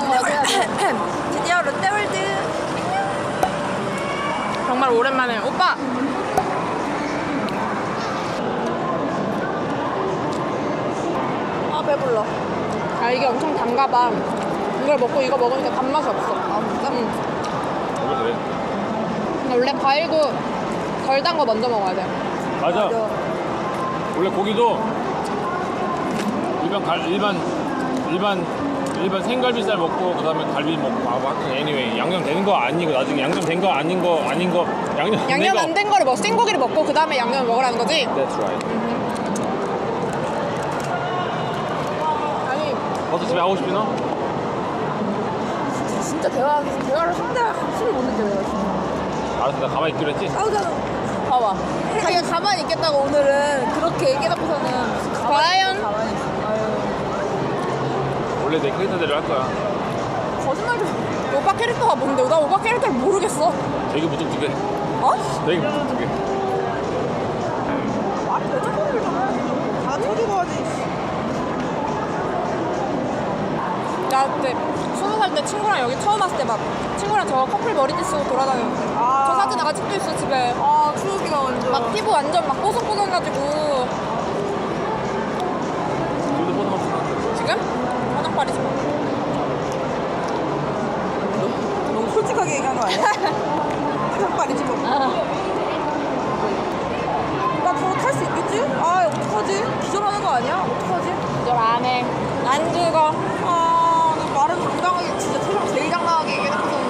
그런 거 해야죠. 드디어 롯데월드. 정말 오랜만에 오빠. 아 배불러. 아 이게 엄청 단가봐. 이걸 먹고 이거 먹으니까 단맛이 없어. 아 진짜? 응. 원래 원래 과일고 덜 단 거 먼저 먹어야 돼. 맞아. 원래 고기도 일반 갈 일반 일반 일반 생갈비살 먹고 그다음에 갈비 먹고 아 하여튼 anyway 양념 되는 거 아니고 나중에 양념 된 거 아닌 거 아닌 거 양념 안 양념 된안된 거를 먹 생고기를 먹고 그 다음에 양념을 먹으라는 거지? 거. That's right. 아니 벌써 집에 가고 너? 진짜 대화 대화를 상대할 힘을 못 느껴요. 진짜. 알았어 나 가만히 있기로 했지. 싸우잖아. 봐봐. 자기가 가만히 있겠다고 오늘은 그렇게 얘기해놓고서는 가만히 과연? 가만히 있어. 원래 내 캐릭터대로 할 거야. 거짓말 좀. 오빠 캐릭터가 뭔데? 나 오빠 캐릭터를 모르겠어 되게 무뚝뚝해. 어? 되게 무뚝뚝해. 아 해. 다 터지고 하지. 나 그때 스무 살 때 친구랑 여기 처음 왔을 때 막 친구랑 저 커플 머리띠 쓰고 돌아다녀 아. 저 사진 아직도 있어 집에 아 추억이가 완전. 막 피부 완전 막 뽀송뽀송해가지고 우리도 포도 먹자. 지금? 화장빨이지 뭐 너무 솔직하게 얘기한 거 아니야? 화장빨이지 뭐. 나더 탈수 있겠지? 아 어떡하지? 기절하는 거 아니야? 어떡하지? 이제 안해 안 죽어 아, 나 말은 당당하게 진짜 세상 제일 당당하게 얘기해놓고서는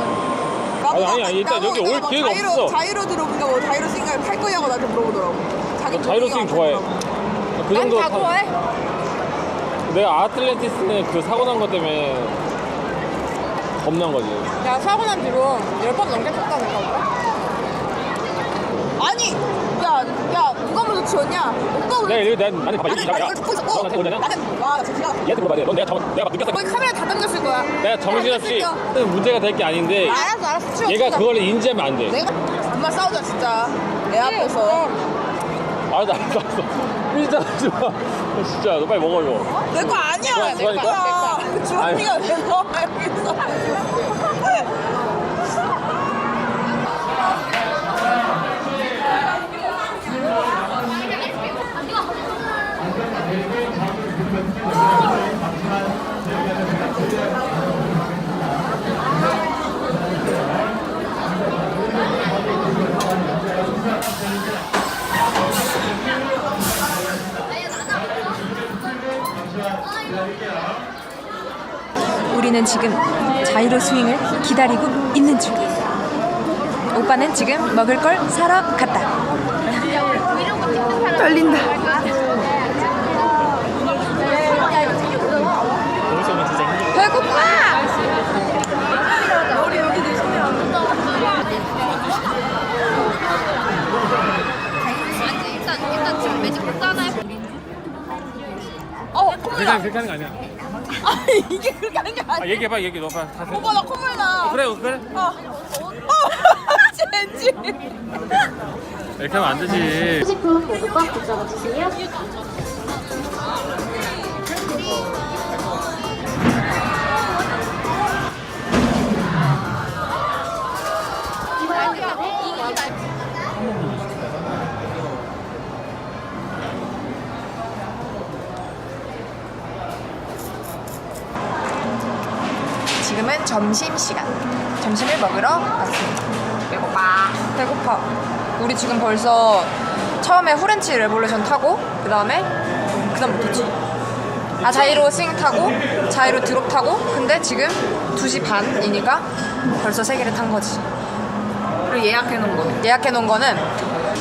아니, 아니, 아니, 일단 여기 올뭐 기회가 자이로, 없어. 자이로 들어보니까 뭐 자이로 스윙을 탈 거냐고 나한테 물어보더라고 자기 너 자이로 스윙 좋아해. 그난 정도 타- 좋아해 내가 아틀란티스는 그 사고 난 것 때문에 겁난 거지. 야 사고 난 뒤로 열 번 넘게 탔다니까 오빠 아니 야, 야 누가 먼저 치웠냐? 오빠 왜 내가 이거 내가 아니 봐봐 나는 이거 이걸 듣고 있었고 너한테 뭐냐냐? 나는 와나 진짜 기가 막혀. 얘한테 물어봐야 돼. 넌 내가 정, 내가 막 느꼈어. 거기 카메라 다 당겼을 거야 내가 정신없이 문제가 될 게 아닌데 알았어 알았어 치워 얘가 치워. 그걸 인지하면 안 돼. 내가 정말 싸우자 진짜 내 앞에서 알았어 알았어 알았어. 삐지하지 마. 진짜 너 빨리 먹어 이거. 내 거 아니야 내 거야, 내 거야. 거야 주원이가 왜 넣어 여기서 우리는 지금 자이로 스윙을 기다리고 있는 중. 오빠는 지금 먹을 걸 사러 갔다. 떨린다. 배고파. 그렇게 하는 그렇게 하는 거 아니야. 아니 이게 그렇게 하는 게 아니야 아 얘기해봐 얘기 너 빨리 다 해. 오빠 나 콧물 나 그래 그래. 어. 어. 젠지 이렇게 하면 안 되지. 식품 보고법 적어주세요. 지금은 점심 시간. 점심을 먹으러 왔습니다. 배고파. 배고파. 우리 지금 벌써 처음에 후렌치 레볼루션 타고 그 다음에 그 다음 뭐지? 아 자이로 스윙 타고 자이로 드롭 타고 근데 지금 2시 반이니까 벌써 세 개를 탄 거지. 그리고 예약해 놓은 거 예약해 놓은 거는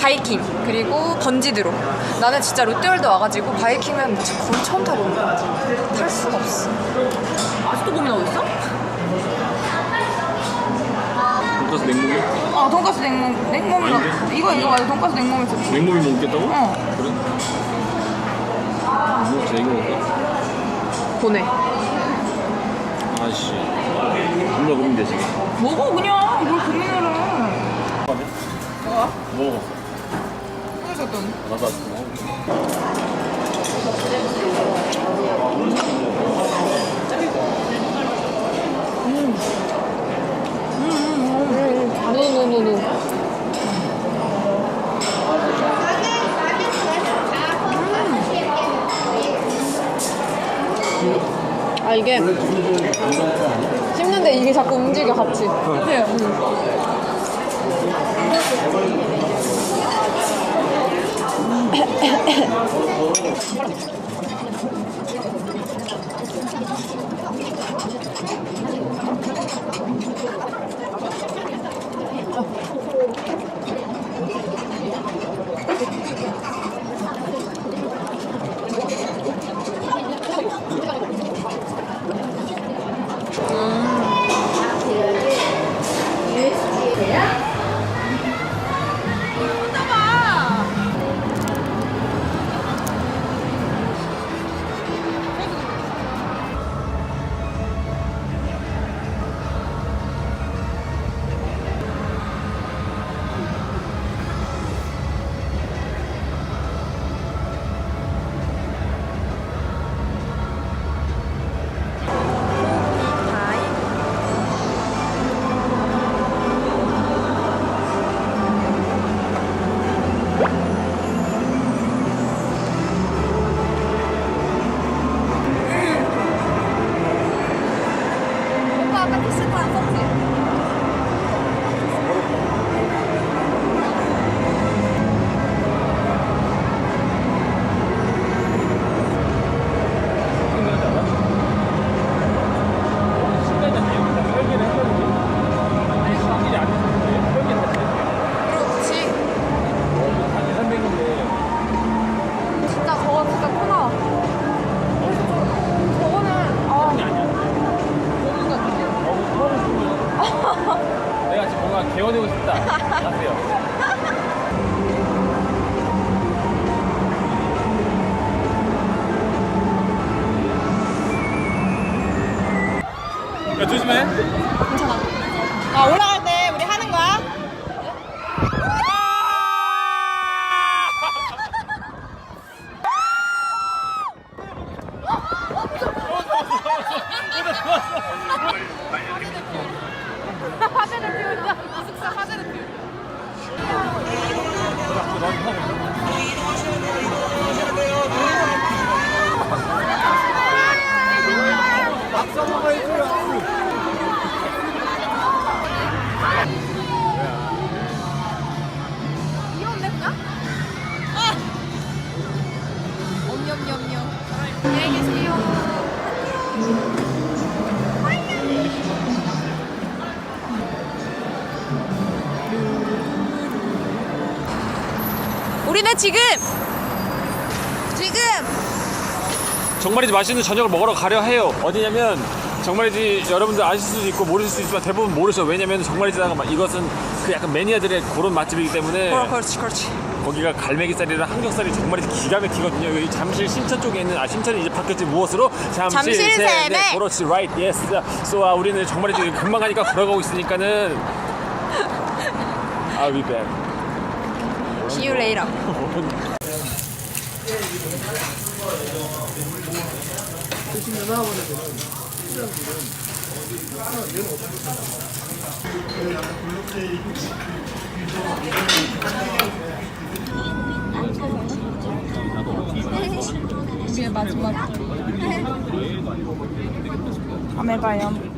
바이킹 그리고 번지 드롭. 나는 진짜 롯데월드 와가지고 바이킹은 거의 처음 타보는 거야. 탈 수가 없어. 아직도 고민하고 있어? 돈가스 냉모기? 어 돈가스 냉몸 냉몸이 이거 이거 맞아 돈가스 냉몸이 있어 냉모기 못 먹겠다고? 어. 그래? 뭐 진짜 이거 먹을까? 보내. 아씨. 겁나 고민돼 지금. 먹어 그냥 뭘 고민을 해 먹어. 그러셨더니 나도 아직 먹어. 게 씹는데 이게 자꾸 움직여 같이. 네. 오 뭔가 개원이고 싶다. 하세요. 야, 조심해. 아 올라갈 때 우리 하는 거야? 화제를 피운다. 기숙사 화제를 피운다. 귀여운데 그냥? 아! 엄냠냠냠. 안녕히 계세요. 우리는 지금 지금 정말이지 맛있는 저녁을 먹으러 가려 해요. 어디냐면 정말이지 여러분들 아실 수도 있고 모르실 수도 있지만 대부분 모르셔. 왜냐면 정말이지다가 막 이것은 그 약간 매니아들의 그런 맛집이기 때문에 어, 그렇지, 그렇지. 거기가 갈매기살이랑 함경살이 정말이지 기가 막히거든요. 여기 잠실 신천 쪽에 있는 아 신천이 이제 바뀌었지 무엇으로 잠실, 잠실 세네. 세네. 그렇지 right yes. so 아, 우리는 정말이지 금방 가니까 걸어가고 있으니까는 I'll be back. See you later. 우리의 마지막 봐요.